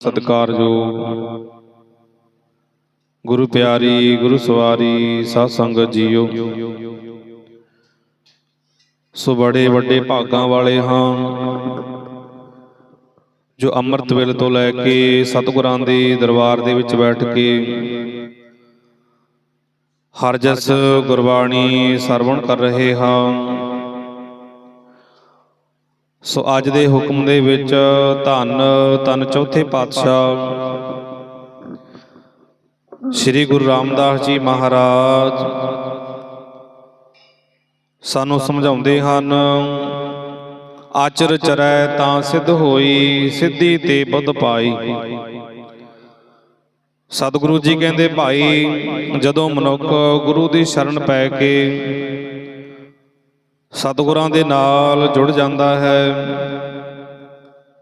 ਸਤਿਕਾਰਯੋਗ ਗੁਰੂ ਪਿਆਰੀ, ਗੁਰੂ ਸਵਾਰੀ ਸਾਧ ਸੰਗਤ ਜੀਓ। ਸੋ ਬੜੇ ਵੱਡੇ ਭਾਗਾਂ ਵਾਲੇ ਹਾਂ, ਜੋ ਅੰਮ੍ਰਿਤ ਵੇਲੇ ਤੋਂ ਲੈ ਕੇ ਸਤਿਗੁਰਾਂ ਦੇ ਦਰਬਾਰ ਦੇ ਵਿੱਚ ਬੈਠ ਕੇ ਹਰ ਜਸ ਗੁਰਬਾਣੀ ਸਰਵਣ ਕਰ ਰਹੇ ਹਾਂ। ਸੋ ਅੱਜ ਦੇ ਹੁਕਮ ਦੇ ਵਿੱਚ ਧੰਨ ਧੰਨ ਚੌਥੇ ਪਾਤਸ਼ਾਹ ਸ੍ਰੀ ਗੁਰੂ ਰਾਮਦਾਸ ਜੀ ਮਹਾਰਾਜ। ਸਾਨੂੰ ਸਮਝਾਉਂਦੇ ਹਨ, ਆਚਰ ਚਰੈ ਤਾਂ ਸਿੱਧ ਹੋਈ, ਸਿੱਧੀ ਤੇ ਬੁੱਧ ਪਾਈ। ਸਤਿਗੁਰੂ ਜੀ ਕਹਿੰਦੇ, ਭਾਈ, ਜਦੋਂ ਮਨੁੱਖ ਗੁਰੂ ਦੀ ਸ਼ਰਨ ਪੈ ਕੇ ਸਤਿਗੁਰਾਂ ਦੇ ਨਾਲ ਜੁੜ ਜਾਂਦਾ ਹੈ,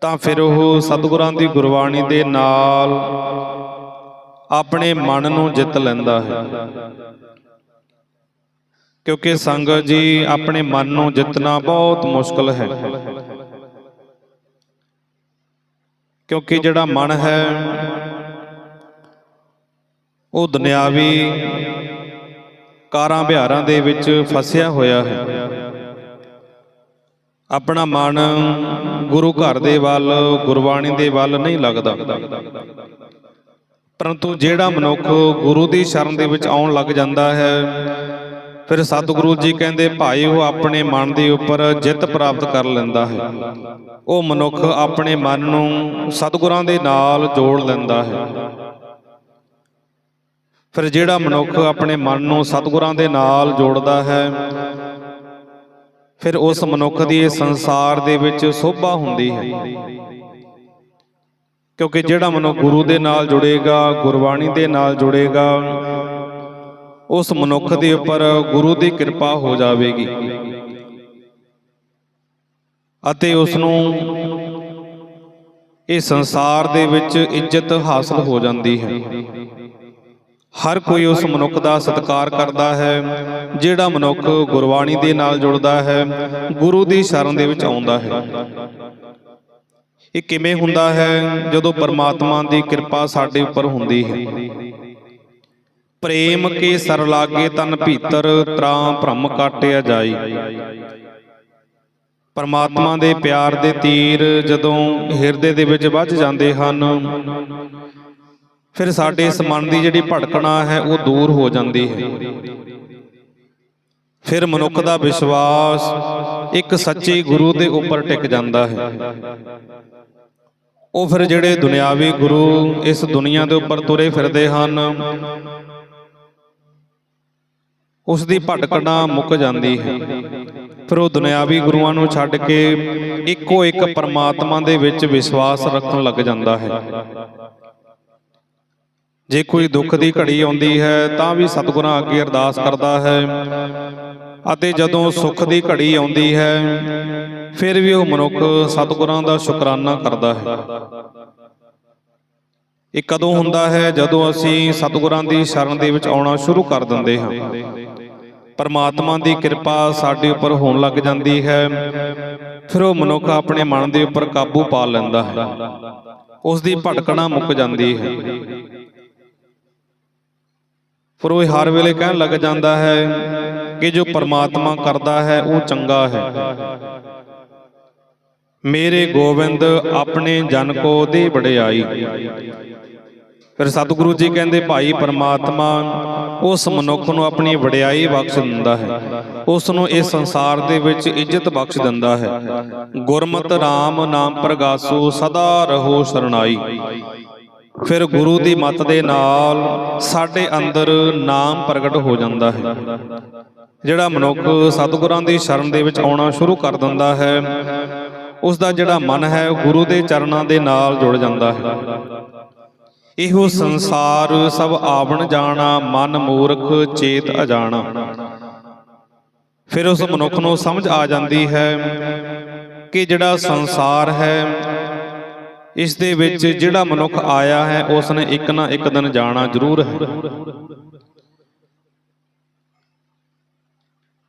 ਤਾਂ ਫਿਰ ਉਹ ਸਤਿਗੁਰਾਂ ਦੀ ਗੁਰਬਾਣੀ ਦੇ ਨਾਲ ਆਪਣੇ ਮਨ ਨੂੰ ਜਿੱਤ ਲੈਂਦਾ ਹੈ। ਕਿਉਂਕਿ ਸੰਗਤ ਜੀ, ਆਪਣੇ ਮਨ ਨੂੰ ਜਿੱਤਣਾ ਬਹੁਤ ਮੁਸ਼ਕਲ ਹੈ। ਕਿਉਂਕਿ ਜਿਹੜਾ ਮਨ ਹੈ, ਉਹ ਦੁਨਿਆਵੀ ਕਾਰਾਂ ਵਿਹਾਰਾਂ ਦੇ ਵਿੱਚ ਫਸਿਆ ਹੋਇਆ ਹੈ। ਆਪਣਾ ਮਨ ਗੁਰੂ ਘਰ ਦੇ ਵੱਲ, ਗੁਰਬਾਣੀ ਦੇ ਵੱਲ ਨਹੀਂ ਲੱਗਦਾ। ਪਰੰਤੂ ਜਿਹੜਾ ਮਨੁੱਖ ਗੁਰੂ ਦੀ ਸ਼ਰਨ ਦੇ ਵਿੱਚ ਆਉਣ ਲੱਗ ਜਾਂਦਾ ਹੈ, ਫਿਰ ਸਤਿਗੁਰੂ ਜੀ ਕਹਿੰਦੇ, ਭਾਈ, ਉਹ ਆਪਣੇ ਮਨ ਦੇ ਉੱਪਰ ਜਿੱਤ ਪ੍ਰਾਪਤ ਕਰ ਲੈਂਦਾ ਹੈ। ਉਹ ਮਨੁੱਖ ਆਪਣੇ ਮਨ ਨੂੰ ਸਤਿਗੁਰਾਂ ਦੇ ਨਾਲ ਜੋੜ ਲੈਂਦਾ ਹੈ। ਫਿਰ ਜਿਹੜਾ ਮਨੁੱਖ ਆਪਣੇ ਮਨ ਨੂੰ ਸਤਿਗੁਰਾਂ ਦੇ ਨਾਲ ਜੋੜਦਾ ਹੈ ਫਿਰ ਉਸ ਮਨੁੱਖ ਦੀ ਇਸ ਸੰਸਾਰ ਦੇ ਵਿੱਚ ਸੋਭਾ ਹੁੰਦੀ ਹੈ। ਕਿਉਂਕਿ ਜਿਹੜਾ ਮਨੁੱਖ ਗੁਰੂ ਦੇ ਨਾਲ ਜੁੜੇਗਾ, ਗੁਰਬਾਣੀ ਦੇ ਨਾਲ ਜੁੜੇਗਾ, ਉਸ ਮਨੁੱਖ ਦੇ ਉੱਪਰ ਗੁਰੂ ਦੀ ਕਿਰਪਾ ਹੋ ਜਾਵੇਗੀ। ਅਤੇ ਉਸ ਨੂੰ ਇਹ ਸੰਸਾਰ ਦੇ ਵਿੱਚ ਇੱਜ਼ਤ ਹਾਸਲ ਹੋ ਜਾਂਦੀ ਹੈ। ਹਰ ਕੋਈ ਉਸ ਮਨੁੱਖ ਦਾ ਸਤਿਕਾਰ ਕਰਦਾ ਹੈ, ਜਿਹੜਾ ਮਨੁੱਖ ਗੁਰਬਾਣੀ ਦੇ ਨਾਲ ਜੁੜਦਾ ਹੈ, ਗੁਰੂ ਦੀ ਸ਼ਰਨ ਦੇ ਵਿੱਚ ਆਉਂਦਾ ਹੈ। ਇਹ ਕਿਵੇਂ ਹੁੰਦਾ ਹੈ? ਜਦੋਂ ਪਰਮਾਤਮਾ ਦੀ ਕਿਰਪਾ ਸਾਡੇ ਉੱਪਰ ਹੁੰਦੀ ਹੈ। ਪ੍ਰੇਮ ਕੇ ਸਰ ਲਾਗੇ ਤਨ ਭੀਤਰ ਤ੍ਰਾਂ ਭ੍ਰਮ ਕਾਟਿਆ ਜਾਈ। ਪਰਮਾਤਮਾ ਦੇ ਪਿਆਰ ਦੇ ਤੀਰ ਜਦੋਂ ਹਿਰਦੇ ਦੇ ਵਿੱਚ ਵੱਜ ਜਾਂਦੇ ਹਨ ਫਿਰ ਸਾਡੇ ਇਸ ਮਨ ਦੀ ਜਿਹੜੀ ਭਟਕਣਾ ਹੈ, ਉਹ ਦੂਰ ਹੋ ਜਾਂਦੀ ਹੈ। ਫਿਰ ਮਨੁੱਖ ਦਾ ਵਿਸ਼ਵਾਸ ਇੱਕ ਸੱਚੇ ਗੁਰੂ ਦੇ ਉੱਪਰ ਟਿਕ ਜਾਂਦਾ ਹੈ। ਉਹ ਫਿਰ ਜਿਹੜੇ ਦੁਨਿਆਵੀ ਗੁਰੂ ਇਸ ਦੁਨੀਆ ਦੇ ਉੱਪਰ ਤੁਰੇ ਫਿਰਦੇ ਹਨ, ਉਸ ਦੀ ਭਟਕਣਾ ਮੁੱਕ ਜਾਂਦੀ ਹੈ। ਫਿਰ ਉਹ ਦੁਨਿਆਵੀ ਗੁਰੂਆਂ ਨੂੰ ਛੱਡ ਕੇ ਇੱਕੋ ਇੱਕ ਪਰਮਾਤਮਾ ਦੇ ਵਿੱਚ ਵਿਸ਼ਵਾਸ ਰੱਖਣ ਲੱਗ ਜਾਂਦਾ ਹੈ। ਜੇ ਕੋਈ ਦੁੱਖ ਦੀ ਘੜੀ ਆਉਂਦੀ ਹੈ, ਤਾਂ ਵੀ ਸਤਿਗੁਰਾਂ ਅੱਗੇ ਅਰਦਾਸ ਕਰਦਾ ਹੈ। ਅਤੇ ਜਦੋਂ ਸੁੱਖ ਦੀ ਘੜੀ ਆਉਂਦੀ ਹੈ, ਫਿਰ ਵੀ ਉਹ ਮਨੁੱਖ ਸਤਿਗੁਰਾਂ ਦਾ ਸ਼ੁਕਰਾਨਾ ਕਰਦਾ ਹੈ। ਇਹ ਕਦੋਂ ਹੁੰਦਾ ਹੈ? ਜਦੋਂ ਅਸੀਂ ਸਤਿਗੁਰਾਂ ਦੀ ਸ਼ਰਨ ਦੇ ਵਿੱਚ ਆਉਣਾ ਸ਼ੁਰੂ ਕਰ ਦਿੰਦੇ ਹਾਂ। ਪਰਮਾਤਮਾ ਦੀ ਕਿਰਪਾ ਸਾਡੇ ਉੱਪਰ ਹੋਣ ਲੱਗ ਜਾਂਦੀ ਹੈ। ਫਿਰ ਉਹ ਮਨੁੱਖ ਆਪਣੇ ਮਨ ਦੇ ਉੱਪਰ ਕਾਬੂ ਪਾ ਲੈਂਦਾ ਹੈ। ਉਸ ਦੀ ਭਟਕਣਾ ਮੁੱਕ ਜਾਂਦੀ ਹੈ। ਫਿਰ ਉਹ ਹਰ ਵੇਲੇ ਕਹਿਣ ਲੱਗ ਜਾਂਦਾ ਹੈ ਕਿ ਜੋ ਪਰਮਾਤਮਾ ਕਰਦਾ ਹੈ, ਉਹ ਚੰਗਾ ਹੈ। ਮੇਰੇ ਗੋਬਿੰਦ ਆਪਣੇ ਜਨ ਕੋ ਦੇ ਵਡਿਆਈ। ਫਿਰ ਸਤਿਗੁਰੂ ਜੀ ਕਹਿੰਦੇ, ਭਾਈ ਪਰਮਾਤਮਾ, ਉਸ ਮਨੁੱਖ ਨੂੰ ਆਪਣੀ ਵਡਿਆਈ ਬਖਸ਼ ਦਿੰਦਾ ਹੈ। ਉਸ ਨੂੰ ਇਸ ਸੰਸਾਰ ਦੇ ਵਿੱਚ ਇੱਜ਼ਤ ਬਖਸ਼ ਦਿੰਦਾ ਹੈ। ਗੁਰਮਤਿ RAM ਨਾਮ ਪ੍ਰਗਾਸੋ, ਸਦਾ ਰਹੋ ਸਰਣਾਈ ਫਿਰ ਗੁਰੂ ਦੀ ਮੱਤ ਦੇ ਨਾਲ ਸਾਡੇ ਅੰਦਰ ਨਾਮ ਪ੍ਰਗਟ ਹੋ ਜਾਂਦਾ ਹੈ। ਜਿਹੜਾ ਮਨੁੱਖ ਸਤਿਗੁਰਾਂ ਦੀ ਸ਼ਰਨ ਦੇ ਵਿੱਚ ਆਉਣਾ ਸ਼ੁਰੂ ਕਰ ਦਿੰਦਾ ਹੈ ਉਸ ਦਾ ਜਿਹੜਾ ਮਨ ਹੈ ਉਹ ਗੁਰੂ ਦੇ ਚਰਨਾਂ ਦੇ ਨਾਲ ਜੁੜ ਜਾਂਦਾ ਹੈ। ਇਹੋ ਸੰਸਾਰ ਸਭ ਆਵਣ ਜਾਣਾ, ਮਨ ਮੂਰਖ ਚੇਤ ਅਜਾਣਾ। ਫਿਰ ਉਸ ਮਨੁੱਖ ਨੂੰ ਸਮਝ ਆ ਜਾਂਦੀ ਹੈ ਕਿ ਜਿਹੜਾ ਸੰਸਾਰ ਹੈ ਇਸ ਦੇ ਵਿੱਚ ਜਿਹੜਾ ਮਨੁੱਖ ਆਇਆ ਹੈ ਉਸ ਨੇ ਇੱਕ ਨਾ ਇੱਕ ਦਿਨ ਜਾਣਾ ਜ਼ਰੂਰ ਹੈ।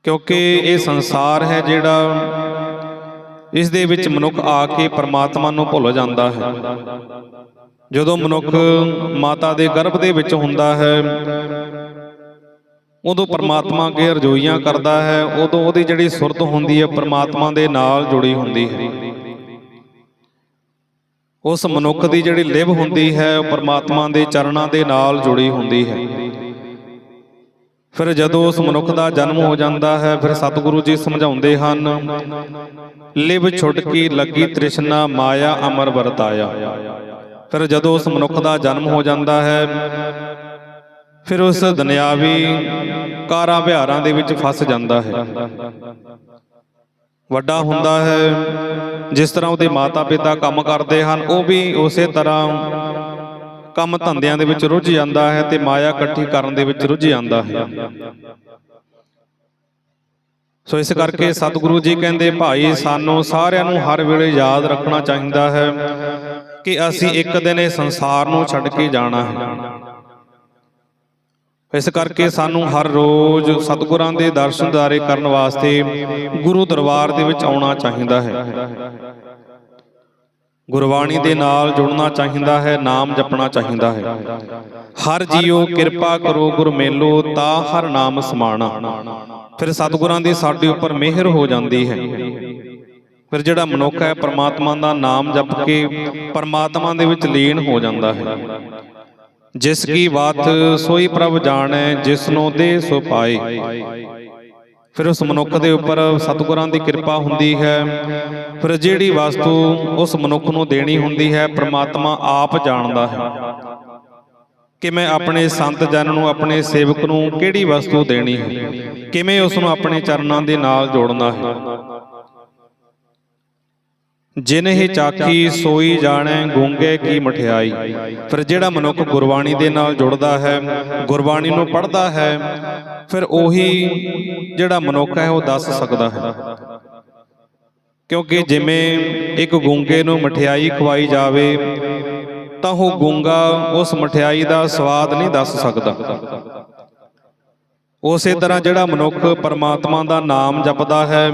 ਕਿਉਂਕਿ ਇਹ ਸੰਸਾਰ ਹੈ ਜਿਹੜਾ ਇਸ ਦੇ ਵਿੱਚ ਮਨੁੱਖ ਆ ਕੇ ਪਰਮਾਤਮਾ ਨੂੰ ਭੁੱਲ ਜਾਂਦਾ ਹੈ। ਜਦੋਂ ਮਨੁੱਖ ਮਾਤਾ ਦੇ ਗਰਭ ਦੇ ਵਿੱਚ ਹੁੰਦਾ ਹੈ, ਉਦੋਂ ਪਰਮਾਤਮਾ ਅੱਗੇ ਰਜੋਈਆਂ ਕਰਦਾ ਹੈ, ਉਦੋਂ ਉਹਦੀ ਜਿਹੜੀ ਸੁਰਤ ਹੁੰਦੀ ਹੈ, ਪਰਮਾਤਮਾ ਦੇ ਨਾਲ ਜੁੜੀ ਹੁੰਦੀ ਹੈ। ਉਸ ਮਨੁੱਖ ਦੀ ਜਿਹੜੀ ਲਿਵ ਹੁੰਦੀ ਹੈ ਉਹ ਪਰਮਾਤਮਾ ਦੇ ਚਰਨਾਂ ਦੇ ਨਾਲ ਜੁੜੀ ਹੁੰਦੀ ਹੈ। ਫਿਰ ਜਦੋਂ ਉਸ ਮਨੁੱਖ ਦਾ ਜਨਮ ਹੋ ਜਾਂਦਾ ਹੈ ਫਿਰ ਸਤਿਗੁਰੂ ਜੀ ਸਮਝਾਉਂਦੇ ਹਨ ਲਿਵ ਛੁਟਕੀ ਲੱਗੀ ਤ੍ਰਿਸ਼ਨਾ ਮਾਇਆ ਅਮਰ ਵਰਤਾਇਆ। ਫਿਰ ਜਦੋਂ ਉਸ ਮਨੁੱਖ ਦਾ ਜਨਮ ਹੋ ਜਾਂਦਾ ਹੈ ਫਿਰ ਉਸ ਦੁਨਿਆਵੀ ਕਾਰਾਂ ਵਿਹਾਰਾਂ ਦੇ ਵਿੱਚ ਫਸ ਜਾਂਦਾ ਹੈ। ਵੱਡਾ ਹੁੰਦਾ ਹੈ। ਜਿਸ ਤਰ੍ਹਾਂ ਉਹਦੇ ਮਾਤਾ-ਪਿਤਾ ਕੰਮ ਕਰਦੇ ਹਨ, ਉਹ ਵੀ ਉਸੇ ਤਰ੍ਹਾਂ ਕੰਮ ਧੰਦਿਆਂ ਦੇ ਵਿੱਚ ਰੁੱਝ ਜਾਂਦਾ ਹੈ ਤੇ ਮਾਇਆ ਇਕੱਠੀ ਕਰਨ ਦੇ ਵਿੱਚ ਰੁੱਝ ਜਾਂਦਾ ਹੈ। ਸੋ ਇਸ ਕਰਕੇ ਸਤਿਗੁਰੂ ਜੀ ਕਹਿੰਦੇ, ਭਾਈ, ਸਾਨੂੰ ਸਾਰਿਆਂ ਨੂੰ ਹਰ ਵੇਲੇ ਯਾਦ ਰੱਖਣਾ ਚਾਹੀਦਾ ਹੈ ਕਿ ਅਸੀਂ ਇੱਕ ਦਿਨ ਇਹ ਸੰਸਾਰ ਨੂੰ ਛੱਡ ਕੇ ਜਾਣਾ ਹੈ। ਇਸ ਕਰਕੇ ਸਾਨੂੰ ਹਰ ਰੋਜ਼ ਸਤਿਗੁਰਾਂ ਦੇ ਦਰਸ਼ਨ ਦਾਰੇ ਕਰਨ ਵਾਸਤੇ ਗੁਰੂ ਦਰਬਾਰ ਦੇ ਵਿੱਚ ਆਉਣਾ ਚਾਹੀਦਾ ਹੈ। ਗੁਰਬਾਣੀ ਦੇ ਨਾਲ ਜੁੜਨਾ ਚਾਹੀਦਾ ਹੈ, ਨਾਮ ਜਪਣਾ ਚਾਹੀਦਾ ਹੈ। ਹਰ ਜੀਓ ਕਿਰਪਾ ਕਰੋ, ਗੁਰ ਮੇਲੋ, ਤਾ ਹਰ ਨਾਮ ਸਮਾਣਾ। ਫਿਰ ਸਤਿਗੁਰਾਂ ਦੀ ਸਾਡੇ ਉੱਪਰ ਮਿਹਰ ਹੋ ਜਾਂਦੀ ਹੈ। ਫਿਰ ਜਿਹੜਾ ਮਨੁੱਖ ਹੈ, ਪਰਮਾਤਮਾ ਦਾ ਨਾਮ ਜਪ ਕੇ ਪਰਮਾਤਮਾ ਦੇ ਵਿੱਚ ਲੀਨ ਹੋ ਜਾਂਦਾ ਹੈ। ਜਿਸ ਕੀ ਬਾਤ ਸੋਈ ਪ੍ਰਭ ਜਾਣੈ ਜਿਸਨੋ ਦੇ ਸੋ ਪਾਏ। ਫਿਰ ਉਸ ਮਨੁੱਖ ਦੇ ਉੱਪਰ ਸਤਿਗੁਰਾਂ ਦੀ ਕਿਰਪਾ ਹੁੰਦੀ ਹੈ। ਫਿਰ ਜਿਹੜੀ ਵਸਤੂ ਉਸ ਮਨੁੱਖ ਨੂੰ ਦੇਣੀ ਹੁੰਦੀ ਹੈ ਪ੍ਰਮਾਤਮਾ ਆਪ ਜਾਣਦਾ ਹੈ। ਕਿ ਮੈਂ ਆਪਣੇ ਸੰਤ ਜਨ ਨੂੰ ਆਪਣੇ ਸੇਵਕ ਨੂੰ ਕਿਹੜੀ ਵਸਤੂ ਦੇਣੀ ਹੈ? ਕਿਵੇਂ ਉਸ ਨੂੰ ਆਪਣੇ ਚਰਨਾਂ ਦੇ ਨਾਲ ਜੋੜਨਾ ਹੈ? ਜਿਨਹਿ ਚਾਖੀ ਸੋਈ ਜਾਣੈ ਗੂੰਗੇ ਕੀ ਮਠਿਆਈ। ਫਿਰ ਜਿਹੜਾ ਮਨੁੱਖ ਗੁਰਬਾਣੀ ਦੇ ਨਾਲ ਜੁੜਦਾ ਹੈ ਗੁਰਬਾਣੀ ਨੂੰ ਪੜ੍ਹਦਾ ਹੈ ਫਿਰ ਉਹੀ ਜਿਹੜਾ ਮਨੁੱਖ ਹੈ ਉਹ ਦੱਸ ਸਕਦਾ ਹੈ। ਕਿਉਂਕਿ ਜਿਵੇਂ ਇੱਕ ਗੂੰਗੇ ਨੂੰ ਮਠਿਆਈ ਖਵਾਈ ਜਾਵੇ ਤਾਂ ਉਹ ਗੂੰਗਾ ਉਸ ਮਠਿਆਈ ਦਾ ਸਵਾਦ ਨਹੀਂ ਦੱਸ ਸਕਦਾ। ਉਸੇ ਤਰ੍ਹਾਂ ਜਿਹੜਾ ਮਨੁੱਖ ਪਰਮਾਤਮਾ ਦਾ ਨਾਮ ਜਪਦਾ ਹੈ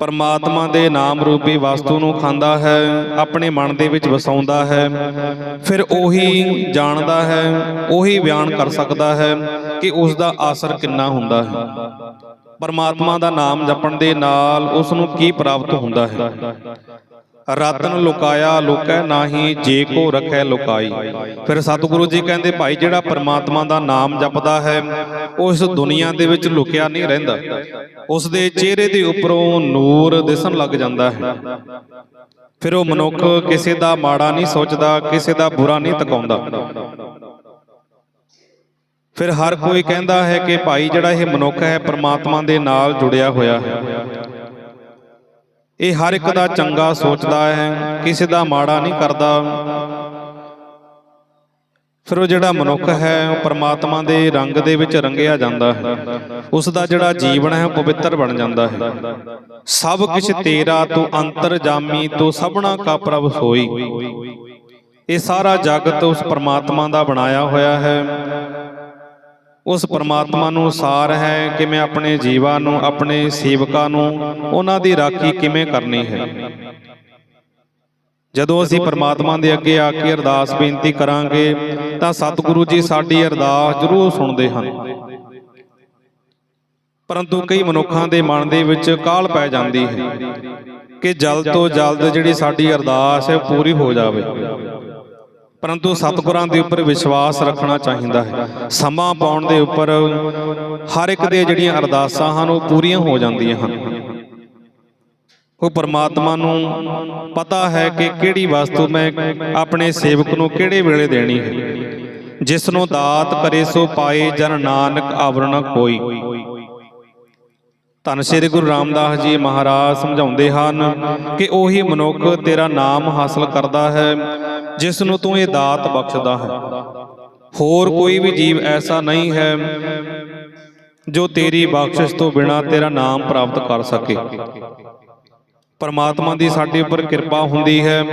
ਪਰਮਾਤਮਾ ਦੇ ਨਾਮ ਰੂਪੀ ਵਸਤੂ ਨੂੰ ਖਾਂਦਾ ਹੈ, ਆਪਣੇ ਮਨ ਦੇ ਵਿੱਚ ਵਸਾਉਂਦਾ ਹੈ, ਫਿਰ ਉਹੀ ਜਾਣਦਾ ਹੈ, ਉਹੀ ਬਿਆਨ ਕਰ ਸਕਦਾ ਹੈ ਕਿ ਉਸ ਦਾ ਆਸਰ ਕਿੰਨਾ ਹੁੰਦਾ ਹੈ। ਪਰਮਾਤਮਾ ਦਾ ਨਾਮ ਜਪਣ ਦੇ ਨਾਲ ਉਸ ਨੂੰ ਕੀ ਪ੍ਰਾਪਤ ਹੁੰਦਾ ਹੈ? ਰਤਨ ਲੁਕਾਇਆ ਲੁਕੈ ਨਾਹੀ, ਜੇ ਕੋ ਰਖੈ ਲੁਕਾਈ। ਫਿਰ ਸਤਿਗੁਰੂ ਜੀ ਕਹਿੰਦੇ, ਭਾਈ, ਜਿਹੜਾ ਪਰਮਾਤਮਾ ਦਾ ਨਾਮ ਜਪਦਾ ਹੈ, ਉਹ ਇਸ ਦੁਨੀਆ ਦੇ ਵਿੱਚ ਲੁਕਿਆ ਨਹੀਂ ਰਹਿੰਦਾ। ਉਸ ਦੇ ਚਿਹਰੇ ਦੇ ਉੱਪਰੋਂ ਨੂਰ ਦਿਸਣ ਲੱਗ ਜਾਂਦਾ ਹੈ। ਫਿਰ ਉਹ ਮਨੁੱਖ ਕਿਸੇ ਦਾ ਮਾੜਾ ਨਹੀਂ ਸੋਚਦਾ, ਕਿਸੇ ਦਾ ਬੁਰਾ ਨਹੀਂ ਤਕਾਉਂਦਾ। ਫਿਰ ਹਰ ਕੋਈ ਕਹਿੰਦਾ ਹੈ ਕਿ ਭਾਈ ਜਿਹੜਾ ਇਹ ਮਨੁੱਖ ਹੈ, ਪਰਮਾਤਮਾ ਦੇ ਨਾਲ ਜੁੜਿਆ ਹੋਇਆ ਹੈ। ਇਹ ਹਰ ਇੱਕ ਦਾ ਚੰਗਾ ਸੋਚਦਾ ਹੈ, ਕਿਸੇ ਦਾ ਮਾੜਾ ਨਹੀਂ ਕਰਦਾ। ਫਿਰ ਉਹ ਜਿਹੜਾ ਮਨੁੱਖ ਹੈ, ਉਹ ਪਰਮਾਤਮਾ ਦੇ ਰੰਗ ਦੇ ਵਿੱਚ ਰੰਗਿਆ ਜਾਂਦਾ ਹੈ। ਉਸ ਦਾ ਜਿਹੜਾ ਜੀਵਨ ਹੈ ਪਵਿੱਤਰ ਬਣ ਜਾਂਦਾ ਹੈ। ਸਭ ਕੁਝ ਤੇਰਾ, ਤੂੰ ਅੰਤਰ ਜਾਮੀ, ਤੂੰ ਸਭਨਾ ਕਾ ਪ੍ਰਭ ਸੋਈ ਇਹ ਸਾਰਾ ਜਗਤ ਉਸ ਪਰਮਾਤਮਾ ਦਾ ਬਣਾਇਆ ਹੋਇਆ ਹੈ। ਉਸ ਪਰਮਾਤਮਾ ਨੂੰ ਸਾਰ ਹੈ ਕਿ ਮੈਂ ਆਪਣੇ ਜੀਵਾਂ ਨੂੰ, ਆਪਣੇ ਸੇਵਕਾਂ ਨੂੰ, ਉਹਨਾਂ ਦੀ ਰਾਖੀ ਕਿਵੇਂ ਕਰਨੀ ਹੈ। ਜਦੋਂ ਅਸੀਂ ਪਰਮਾਤਮਾ ਦੇ ਅੱਗੇ ਆ ਕੇ ਅਰਦਾਸ ਬੇਨਤੀ ਕਰਾਂਗੇ ਤਾਂ ਸਤਿਗੁਰੂ ਜੀ ਸਾਡੀ ਅਰਦਾਸ ਜ਼ਰੂਰ ਸੁਣਦੇ ਹਨ। ਪਰੰਤੂ ਕਈ ਮਨੁੱਖਾਂ ਦੇ ਮਨ ਦੇ ਵਿੱਚ ਕਾਲ ਪੈ ਜਾਂਦੀ ਹੈ ਕਿ ਜਲਦ ਤੋਂ ਜਲਦ ਜਿਹੜੀ ਸਾਡੀ ਅਰਦਾਸ ਹੈ ਪੂਰੀ ਹੋ ਜਾਵੇ। ਪਰੰਤੂ ਸਤਿਗੁਰਾਂ ਦੇ ਉੱਪਰ ਵਿਸ਼ਵਾਸ ਰੱਖਣਾ ਚਾਹੀਦਾ ਹੈ। ਸਮਾਂ ਪਾਉਣ ਦੇ ਉੱਪਰ ਹਰ ਇੱਕ ਦੀਆਂ ਜਿਹੜੀਆਂ ਅਰਦਾਸਾਂ ਹਨ ਉਹ ਪੂਰੀਆਂ ਹੋ ਜਾਂਦੀਆਂ ਹਨ। ਉਹ ਪਰਮਾਤਮਾ ਨੂੰ ਪਤਾ ਹੈ ਕਿ ਕਿਹੜੀ ਵਸਤੂ ਮੈਂ ਆਪਣੇ ਸੇਵਕ ਨੂੰ ਕਿਹੜੇ ਵੇਲੇ ਦੇਣੀ ਹੈ। ਜਿਸ ਨੂੰ ਦਾਤ ਕਰੇ ਸੋ ਪਾਏ ਜਨ ਨਾਨਕ ਆਵਰਣ ਕੋਈ। ਧੰਨ ਸ੍ਰੀ ਗੁਰੂ ਰਾਮਦਾਸ ਜੀ ਮਹਾਰਾਜ ਸਮਝਾਉਂਦੇ ਹਨ ਕਿ ਉਹੀ ਮਨੁੱਖ ਤੇਰਾ ਨਾਮ ਹਾਸਲ ਕਰਦਾ ਹੈ ਜਿਸ ਨੂੰ ਤੂੰ ਇਹ ਦਾਤ ਬਖਸ਼ਦਾ ਹੈ। ਹੋਰ ਕੋਈ ਵੀ ਜੀਵ ਐਸਾ ਨਹੀਂ ਹੈ ਜੋ ਤੇਰੀ ਬਖਸ਼ਿਸ਼ ਤੋਂ ਬਿਨਾ ਤੇਰਾ ਨਾਮ ਪ੍ਰਾਪਤ ਕਰ ਸਕੇ। ਪਰਮਾਤਮਾ ਦੀ ਸਾਡੇ ਉੱਪਰ ਕਿਰਪਾ ਹੁੰਦੀ ਹੈ,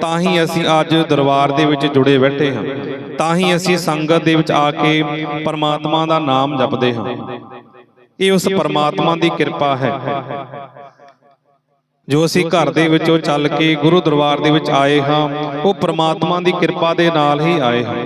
ਤਾਂ ਹੀ ਅਸੀਂ ਅੱਜ ਦਰਬਾਰ ਦੇ ਵਿੱਚ ਜੁੜੇ ਬੈਠੇ ਹਾਂ। ਤਾਂ ਹੀ ਅਸੀਂ ਸੰਗਤ ਦੇ ਵਿੱਚ ਆ ਕੇ ਪਰਮਾਤਮਾ ਦਾ ਨਾਮ ਜਪਦੇ ਹਾਂ। ਇਹ ਉਸ ਪਰਮਾਤਮਾ ਦੀ ਕਿਰਪਾ ਹੈ। ਜੋ ਅਸੀਂ ਘਰ ਦੇ ਵਿੱਚੋਂ ਚੱਲ ਕੇ ਗੁਰੂ ਦਰਬਾਰ ਦੇ ਵਿੱਚ ਆਏ ਹਾਂ, ਉਹ ਪ੍ਰਮਾਤਮਾ ਦੀ ਕਿਰਪਾ ਦੇ ਨਾਲ ਹੀ ਆਏ ਹਾਂ।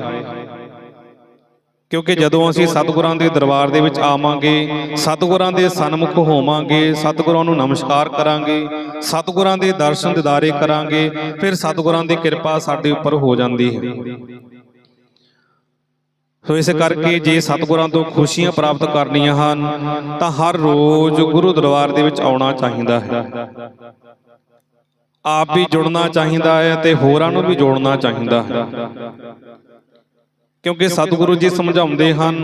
ਕਿਉਂਕਿ ਜਦੋਂ ਅਸੀਂ ਸਤਿਗੁਰਾਂ ਦੇ ਦਰਬਾਰ ਦੇ ਵਿੱਚ ਆਵਾਂਗੇ, ਸਤਿਗੁਰਾਂ ਦੇ ਸਨਮੁਖ ਹੋਵਾਂਗੇ, ਸਤਿਗੁਰਾਂ ਨੂੰ ਨਮਸਕਾਰ ਕਰਾਂਗੇ, ਸਤਿਗੁਰਾਂ ਦੇ ਦਰਸ਼ਨ ਦਿਦਾਰੇ ਕਰਾਂਗੇ, ਫਿਰ ਸਤਿਗੁਰਾਂ ਦੀ ਕਿਰਪਾ ਸਾਡੇ ਉੱਪਰ ਹੋ ਜਾਂਦੀ ਹੈ। ਸੋ ਇਸ ਕਰਕੇ ਜੇ ਸਤਿਗੁਰਾਂ ਤੋਂ ਖੁਸ਼ੀਆਂ ਪ੍ਰਾਪਤ ਕਰਨੀਆਂ ਹਨ, ਤਾਂ ਹਰ ਰੋਜ਼ ਗੁਰੂ ਦਰਬਾਰ ਦੇ ਵਿੱਚ ਆਉਣਾ ਚਾਹੀਦਾ ਹੈ। ਆਪ ਵੀ ਜੁੜਨਾ ਚਾਹੀਦਾ ਹੈ ਤੇ ਹੋਰਾਂ ਨੂੰ ਵੀ ਜੋੜਨਾ ਚਾਹੀਦਾ ਹੈ। ਕਿਉਂਕਿ ਸਤਿਗੁਰੂ ਜੀ ਸਮਝਾਉਂਦੇ ਹਨ,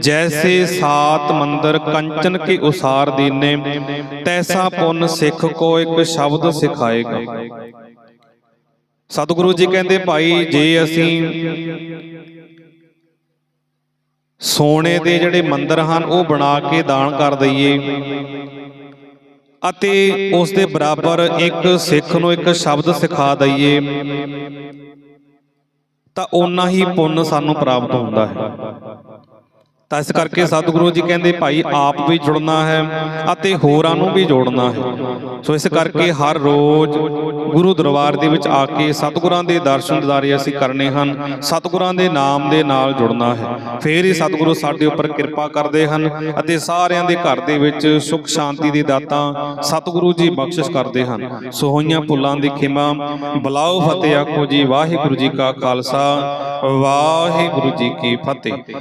ਜੈਸੇ ਸਾਤ ਮੰਦਰ ਕੰਚਨ ਕੇ ਉਸਾਰ ਦੀਨੇ, ਤੈਸਾ ਪੁੰਨ ਸਿੱਖ ਕੋ ਇੱਕ ਸ਼ਬਦ ਸਿਖਾਏਗਾ। ਸਤਿਗੁਰੂ ਜੀ ਕਹਿੰਦੇ, ਭਾਈ, ਜੇ ਅਸੀਂ ਸੋਨੇ ਦੇ ਜਿਹੜੇ ਮੰਦਰ ਹਨ, ਉਹ ਬਣਾ ਕੇ ਦਾਨ ਕਰ ਦਈਏ ਅਤੇ ਉਸ ਦੇ ਬਰਾਬਰ ਇੱਕ ਸਿੱਖ ਨੂੰ ਇੱਕ ਸ਼ਬਦ ਸਿਖਾ ਦਈਏ ਤਾਂ ਓਨਾ ਹੀ ਪੁੰਨ ਸਾਨੂੰ ਪ੍ਰਾਪਤ ਹੁੰਦਾ ਹੈ। ਤਾਂ ਇਸ ਕਰਕੇ ਸਤਿਗੁਰੂ ਜੀ ਕਹਿੰਦੇ, ਭਾਈ, ਆਪ ਵੀ ਜੁੜਨਾ ਹੈ ਅਤੇ ਹੋਰਾਂ ਨੂੰ ਵੀ ਜੋੜਨਾ ਹੈ। ਸੋ ਇਸ ਕਰਕੇ ਹਰ ਰੋਜ਼ ਗੁਰੂ ਦਰਬਾਰ ਦੇ ਵਿੱਚ ਆ ਕੇ ਸਤਿਗੁਰਾਂ ਦੇ ਦਰਸ਼ਨ ਦਿਦਾਰੇ ਅਸੀਂ ਕਰਨੇ ਹਨ, ਸਤਿਗੁਰਾਂ ਦੇ ਨਾਮ ਦੇ ਨਾਲ ਜੁੜਨਾ ਹੈ। ਫੇਰ ਹੀ ਸਤਿਗੁਰੂ ਸਾਡੇ ਉੱਪਰ ਕਿਰਪਾ ਕਰਦੇ ਹਨ ਅਤੇ ਸਾਰਿਆਂ ਦੇ ਘਰ ਦੇ ਵਿੱਚ ਸੁਖ ਸ਼ਾਂਤੀ ਦੀ ਦਾਤਾਂ ਸਤਿਗੁਰੂ ਜੀ ਬਖਸ਼ਿਸ਼ ਕਰਦੇ ਹਨ। ਸੋ ਹੋਈਆਂ ਭੁੱਲਾਂ ਦੀ ਖਿਮਾ, ਬਲਾਓ ਫਤਿਹ ਆਖੋ ਜੀ, ਵਾਹਿਗੁਰੂ ਜੀ ਕਾ ਖਾਲਸਾ, ਵਾਹਿਗੁਰੂ ਜੀ ਕੀ ਫਤਿਹ।